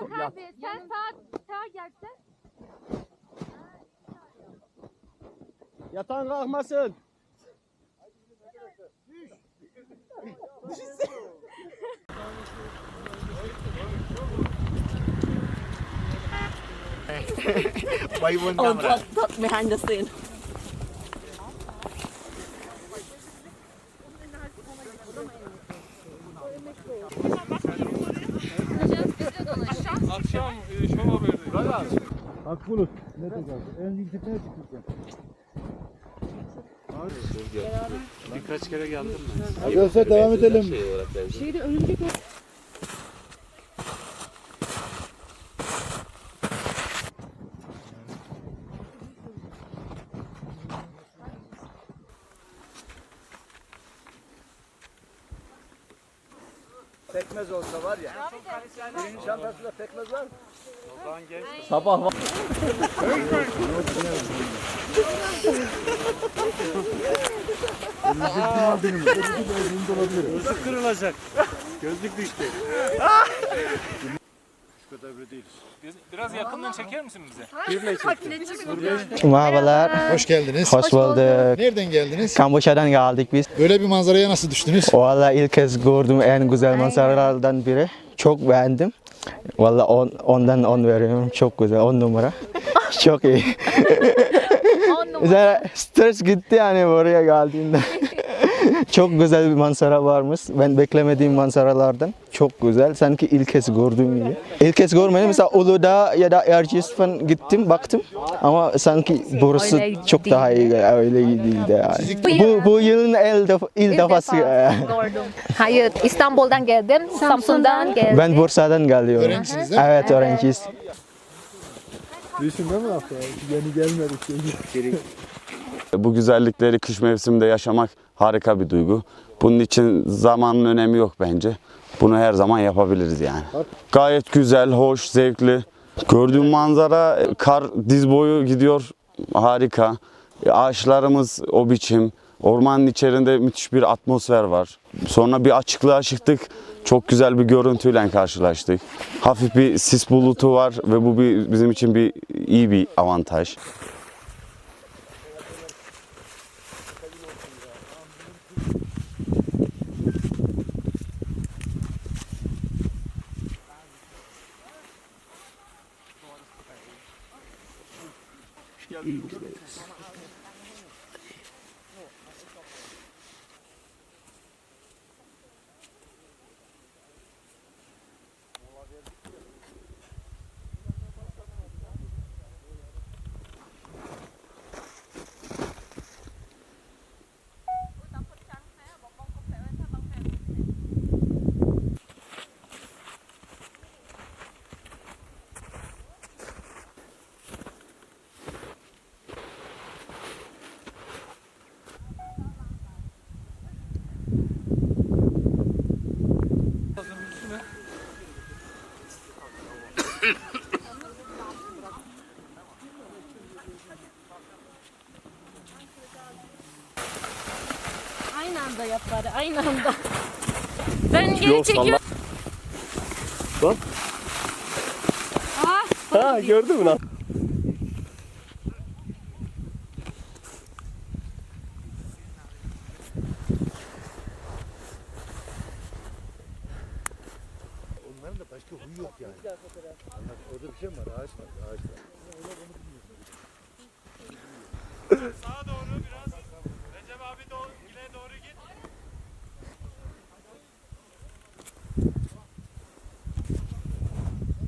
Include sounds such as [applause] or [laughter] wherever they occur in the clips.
Bak Yat. abi sen sağa, sağa gelsen. Yatan kalkmasın. Oh, that, that behind the scene. Akşam e, şov haberdeyim. Akbulut. Ne tekrar? En yüksekten çıkacağım. Birkaç kere geldim ben. Arkadaşlar devam edelim. Pekmez olsa var ya. Birinci çantasında pekmez var mı? Sabah var. Gözlük kırılacak. [laughs] Gözlük düştü. Kadar bile değiliz. Biraz yakından çeker misin bize? Merhabalar, Hoş geldiniz. hoş bulduk. Nereden geldiniz? Kamboçya'dan geldik biz. Böyle bir manzaraya nasıl düştünüz? Valla ilk kez gördüğüm en güzel manzaralardan biri. Çok beğendim. Valla on, ondan 10 veriyorum. Çok güzel, 10 numara. [laughs] Çok iyi. Güzel, stres gitti yani buraya geldiğimde. [laughs] Çok güzel bir manzara varmış. Ben beklemediğim manzaralardan. Çok güzel. Sanki ilk kez gördüğüm gibi. İlk kez görmedim. Mesela Uludağ ya da Erciyes falan gittim, baktım. Ama sanki burası Öyle çok değil. daha iyi. Öyle iyi değildi yani. Bu, bu yılın el, def il defası. Gördüm. Hayır, İstanbul'dan geldim, Samsun'dan geldim. Ben Bursa'dan geliyorum. Öğrencisiniz değil mi? Evet, öğrenciyiz. Düşünme mi hafta? Yeni gelmedik. Bu güzellikleri kış mevsiminde yaşamak harika bir duygu. Bunun için zamanın önemi yok bence. Bunu her zaman yapabiliriz yani. Gayet güzel, hoş, zevkli. Gördüğüm manzara kar diz boyu gidiyor. Harika. Ağaçlarımız o biçim. Ormanın içerisinde müthiş bir atmosfer var. Sonra bir açıklığa çıktık. Çok güzel bir görüntüyle karşılaştık. Hafif bir sis bulutu var ve bu bir, bizim için bir iyi bir avantaj. Anda yap bari aynı anda. Ben geri çekiyorum. Bak. Aa, Ha gördün mü lan? Onların da başka huyu yok yani. Anladın, Orada bir şey mi var? Ağaç var. Ağaç var. [laughs] Sağa doğru biraz. Recep abi doğru, ileri doğru git.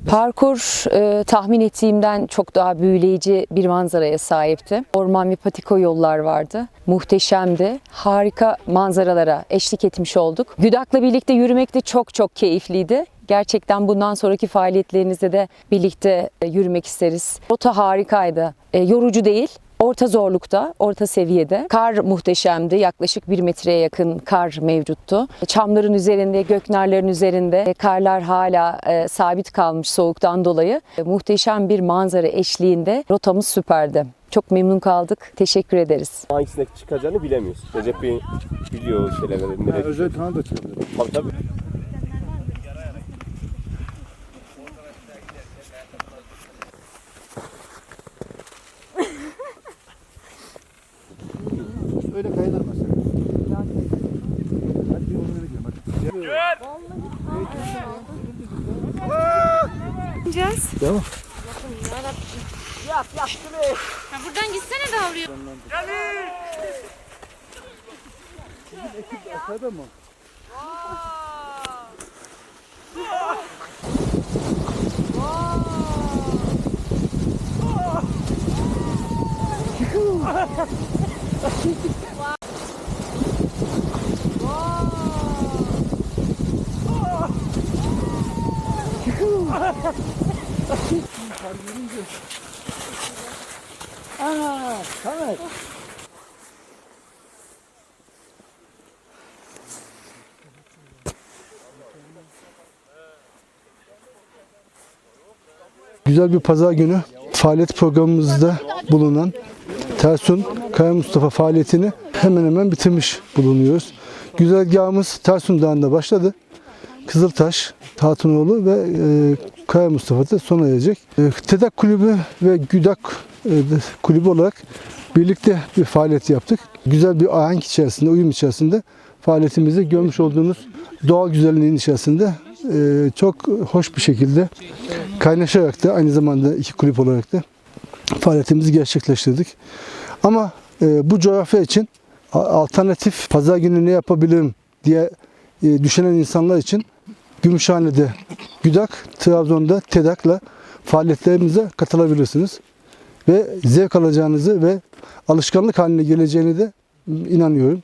Parkur e, tahmin ettiğimden çok daha büyüleyici bir manzaraya sahipti. Orman ve patiko yollar vardı. Muhteşemdi. Harika manzaralara eşlik etmiş olduk. Güdak'la birlikte yürümek de çok çok keyifliydi. Gerçekten bundan sonraki faaliyetlerinizde de birlikte e, yürümek isteriz. Rota harikaydı. E, yorucu değil. Orta zorlukta, orta seviyede. Kar muhteşemdi. Yaklaşık bir metreye yakın kar mevcuttu. Çamların üzerinde, göknarların üzerinde karlar hala e, sabit kalmış soğuktan dolayı. E, muhteşem bir manzara eşliğinde rotamız süperdi. Çok memnun kaldık. Teşekkür ederiz. Hangisine çıkacağını bilemiyoruz. Recep Bey biliyor şeyleri. Nereye Özel kanal da çıkabilir. Tabii tabii. Öyle kayılır mesela. Hadi bir önüne gidelim hadi. Ha, buradan gitsene de avluya. Aşağıda mı? Güzel bir pazar günü faaliyet programımızda bulunan Tersun Kaya Mustafa faaliyetini hemen hemen bitirmiş bulunuyoruz. Güzergahımız Tersun Dağı'nda başladı. Kızıltaş, Tatunoğlu ve e, Kaya Mustafa'da sona erecek. E, TEDAK Kulübü ve GÜDAK e, Kulübü olarak birlikte bir faaliyet yaptık. Güzel bir ahenk içerisinde, uyum içerisinde faaliyetimizi görmüş olduğunuz doğal güzelliğin içerisinde e, çok hoş bir şekilde kaynaşarak da aynı zamanda iki kulüp olarak da faaliyetimizi gerçekleştirdik. Ama e, bu coğrafya için alternatif pazar günü ne yapabilirim diye e, düşünen insanlar için Gümüşhane'de GÜDAK, Trabzon'da TEDAK'la faaliyetlerimize katılabilirsiniz. Ve zevk alacağınızı ve alışkanlık haline geleceğini de inanıyorum.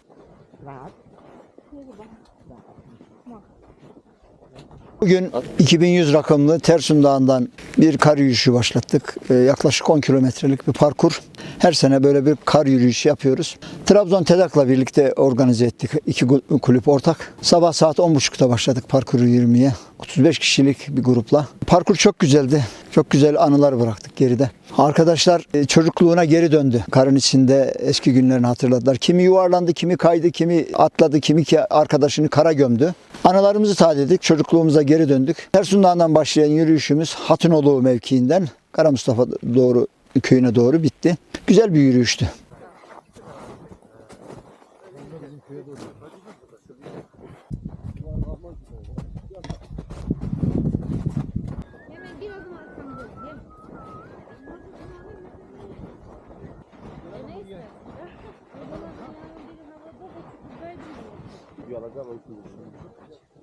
Bugün 2100 rakımlı Tersun Dağı'ndan bir kar yürüyüşü başlattık. Ee, yaklaşık 10 kilometrelik bir parkur. Her sene böyle bir kar yürüyüşü yapıyoruz. Trabzon TEDAK'la birlikte organize ettik. İki kulüp ortak. Sabah saat 10.30'da başladık parkuru yürümeye. 35 kişilik bir grupla. Parkur çok güzeldi. Çok güzel anılar bıraktık geride. Arkadaşlar e, çocukluğuna geri döndü. Karın içinde eski günlerini hatırladılar. Kimi yuvarlandı, kimi kaydı, kimi atladı, kimi ki arkadaşını kara gömdü. Anılarımızı tazedik, çocukluğumuza geri döndük. Tersun Dağı'ndan başlayan yürüyüşümüz Hatınoğlu mevkiinden Kara Mustafa doğru köyüne doğru bitti. Güzel bir yürüyüştü. 约了这位兄弟